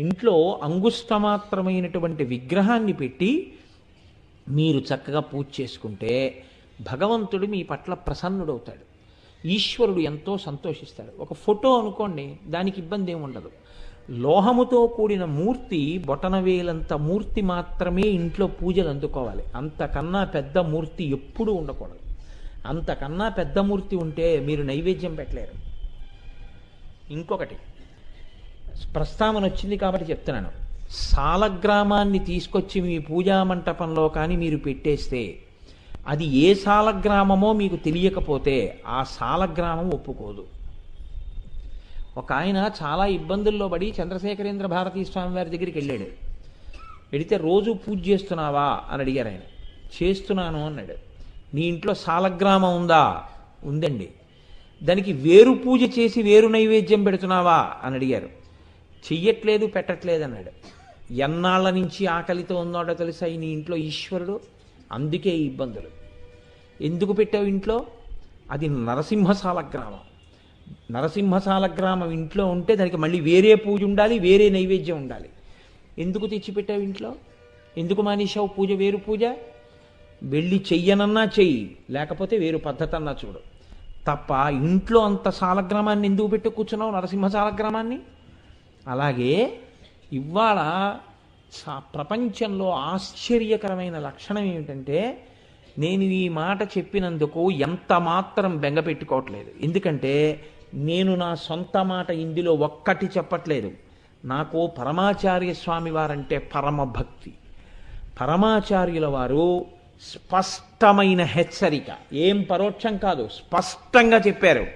ఇంట్లో అంగుష్టమాత్రమైనటువంటి విగ్రహాన్ని పెట్టి మీరు చక్కగా పూజ చేసుకుంటే భగవంతుడు మీ పట్ల ప్రసన్నుడవుతాడు. ఈశ్వరుడు ఎంతో సంతోషిస్తాడు. ఒక ఫోటో అనుకోండి దానికి ఇబ్బంది ఏమి ఉండదు. లోహముతో కూడిన మూర్తి బొటనవేలంత మూర్తి మాత్రమే ఇంట్లో పూజలు అందుకోవాలి. అంతకన్నా పెద్ద మూర్తి ఎప్పుడూ ఉండకూడదు. అంతకన్నా పెద్ద మూర్తి ఉంటే మీరు నైవేద్యం పెట్టలేరు. ఇంకొకటి ప్రస్తావన వచ్చింది కాబట్టి చెప్తున్నాను. సాలగ్రామాన్ని తీసుకొచ్చి మీ పూజా మంటపంలో కానీ మీరు పెట్టేస్తే అది ఏ సాలగ్రామమో మీకు తెలియకపోతే ఆ సాలగ్రామం ఒప్పుకోదు. ఒక ఆయన చాలా ఇబ్బందుల్లో పడి చంద్రశేఖరేంద్ర భారతీ స్వామి వారి దగ్గరికి వెళ్ళాడు. వెడితే రోజు పూజ చేస్తున్నావా అని అడిగారు ఆయన. చేస్తున్నాను అన్నాడు. నీ ఇంట్లో సాలగ్రామం ఉందా? ఉందండి. దానికి వేరు పూజ చేసి వేరు నైవేద్యం పెడుతున్నావా అని అడిగారు. చెయ్యట్లేదు పెట్టట్లేదు అన్నాడు ఎన్నాళ్ళ నుంచి ఆకలితో ఉన్నాడో తెలుసా ఈ నీ ఇంట్లో ఈశ్వరుడు? అందుకే ఇబ్బందులు. ఎందుకు పెట్టావు ఇంట్లో? అది నరసింహశాల గ్రామం. నరసింహశాల గ్రామం ఇంట్లో ఉంటే దానికి మళ్ళీ వేరే పూజ ఉండాలి వేరే నైవేద్యం ఉండాలి. ఎందుకు తెచ్చిపెట్టావు ఇంట్లో? ఎందుకు మానేశావు పూజ వేరు పూజ? వెళ్ళి చెయ్యనన్నా చెయ్యి లేకపోతే వేరు పద్ధతి అన్నా చూడు. తప్ప ఇంట్లో అంత సాలగ్రామాన్ని ఎందుకు పెట్టి కూర్చున్నావు నరసింహ సాలగ్రామాన్ని అలాగే ఇవాళ ప్రపంచంలో ఆశ్చర్యకరమైన లక్షణం ఏమిటంటే నేను ఈ మాట చెప్పినందుకు ఎంత మాత్రం బెంగ పెట్టుకోవట్లేదు. ఎందుకంటే నేను నా సొంత మాట ఇందులో ఒక్కటి చెప్పట్లేదు. నాకు పరమాచార్య స్వామి వారంటే పరమ భక్తి పరమాచార్యుల వారు స్పష్టమైన హెచ్చరిక. ఏం పరోక్షం కాదు స్పష్టంగా చెప్పారు.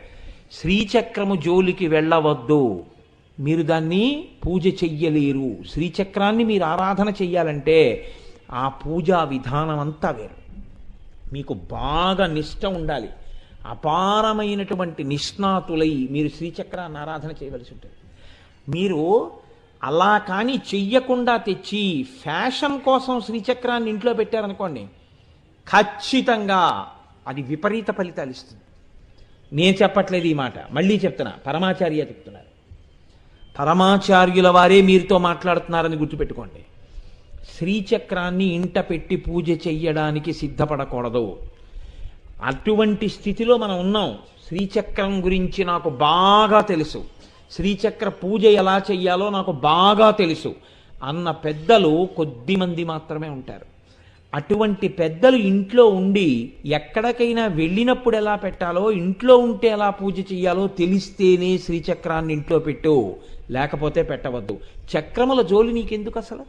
శ్రీచక్రము జోలికి వెళ్ళవద్దు. మీరు దాన్ని పూజ చెయ్యలేరు. శ్రీచక్రాన్ని మీరు ఆరాధన చెయ్యాలంటే ఆ పూజా విధానం అంతా వేరు. మీకు బాగా నిష్ట ఉండాలి. అపారమైనటువంటి నిష్ణాతులై మీరు శ్రీచక్రాన్ని ఆరాధన చేయవలసి ఉంటుంది. మీరు అలా కానీ చెయ్యకుండా తెచ్చి ఫ్యాషన్ కోసం శ్రీచక్రాన్ని ఇంట్లో పెట్టారనుకోండి ఖచ్చితంగా అది విపరీత ఫలితాలు ఇస్తుంది. నేను చెప్పట్లేదు ఈ మాట. మళ్ళీ చెప్తున్నా. పరమాచార్య చెప్తున్నారు. పరమాచార్యుల వారే మీరుతో మాట్లాడుతున్నారని గుర్తుపెట్టుకోండి. శ్రీచక్రాన్ని ఇంట పెట్టి పూజ చెయ్యడానికి సిద్ధపడకూడదు. అటువంటి స్థితిలో మనం ఉన్నాం. శ్రీచక్రం గురించి నాకు బాగా తెలుసు. శ్రీచక్ర పూజ ఎలా చెయ్యాలో నాకు బాగా తెలుసు. అన్న పెద్దలు కొద్ది మంది మాత్రమే ఉంటారు. అటువంటి పెద్దలు ఇంట్లో ఉండి ఎక్కడికైనా వెళ్ళినప్పుడు ఎలా పెట్టాలో ఇంట్లో ఉంటే ఎలా పూజ చెయ్యాలో తెలిస్తేనే శ్రీచక్రాన్ని ఇంట్లో పెట్టు లేకపోతే పెట్టవద్దు. చక్రముల జోలి నీకెందుకు అసలు?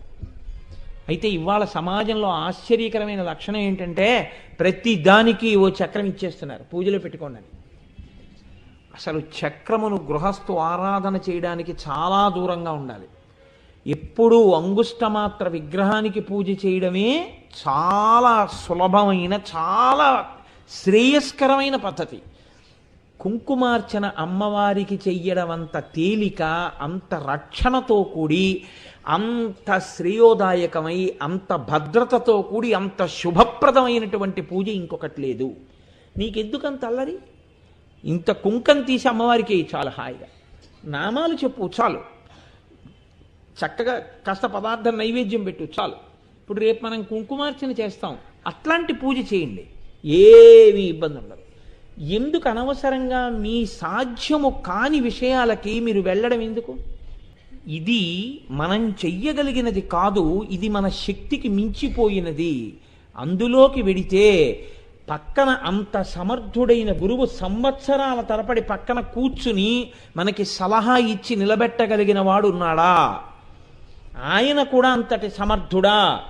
అయితే ఇవాళ సమాజంలో ఆశ్చర్యకరమైన లక్షణం ఏంటంటే ప్రతి దానికి ఓ చక్రం ఇచ్చేస్తున్నారు. పూజలో పెట్టుకోండి అసలు చక్రమును గృహస్థు ఆరాధన చేయడానికి చాలా దూరంగా ఉండాలి. ఎప్పుడూ అంగుష్టమాత్ర విగ్రహానికి పూజ చేయడమే చాలా సులభమైన చాలా శ్రేయస్కరమైన పద్ధతి. కుంకుమార్చన అమ్మవారికి చెయ్యడం అంత తేలిక అంత రక్షణతో కూడి అంత శ్రేయోదాయకమై అంత భద్రతతో కూడి అంత శుభప్రదమైనటువంటి పూజ ఇంకొకటి లేదు. నీకెందుకంత అల్లరి? ఇంత కుంకం తీసి అమ్మవారికి చాలా హాయిగా. నామాలు చెప్పు చాలు. చక్కగా కాస్త పదార్థం నైవేద్యం పెట్టు చాలు. ఇప్పుడు రేపు మనం కుంకుమార్చన చేస్తాం. అట్లాంటి పూజ చేయండి. ఏమీ ఇబ్బంది ఉండదు. ఎందుకు అనవసరంగా మీ సాధ్యము కాని విషయాలకి మీరు వెళ్ళడం ఎందుకు? ఇది మనం చెయ్యగలిగినది కాదు ఇది మన శక్తికి మించిపోయినది. అందులోకి వెడితే పక్కన అంత సమర్థుడైన గురువు సంవత్సరాల తరపడి పక్కన కూర్చుని మనకి సలహా ఇచ్చి నిలబెట్టగలిగిన వాడు ఉన్నాడా? ఆయన కూడా అంతటి సమర్థుడా?